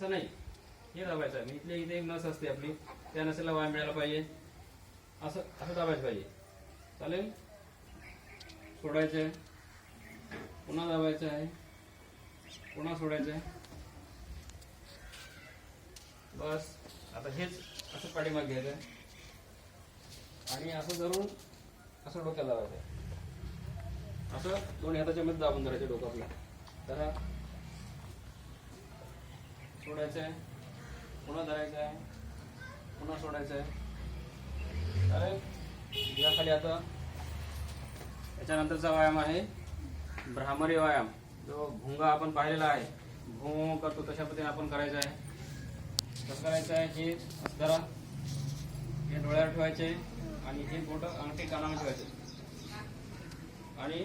असं नाही. हे दाबायचं आहे. इथले इथे एक नस असते आपली. त्या नसेला वाया मिळायला पाहिजे. असं असं दाबायचं पाहिजे. चालेल? सोडायचं आहे पुन्हा दाबायचं आहे पुन्हा सोडायचं आहे बस. आता हेच असं पाठीमाग घ्यायचं आहे. आणि असं धरून असं डोक्याला लावायचं आहे असं दोन हाताच्या मध्ये दाबून धरायचं डोकं आपलं. तर सोडायचं आहे पुन्हा धरायचं आहे पुन्हा सोडायचं आहे चालेल या खाली आता याच्यानंतरचा व्यायाम आहे. भ्रामरी व्यायाम. जो भुंगा आपण पाहिलेला आहे भू करतो तशा पद्धतीने आपण करायचं आहे कसं करायचं आहे हे जरा धरा. हे डोळ्यावर ठेवायचे आणि हे बोट अंगठी कानावर ठेवायचे. आणि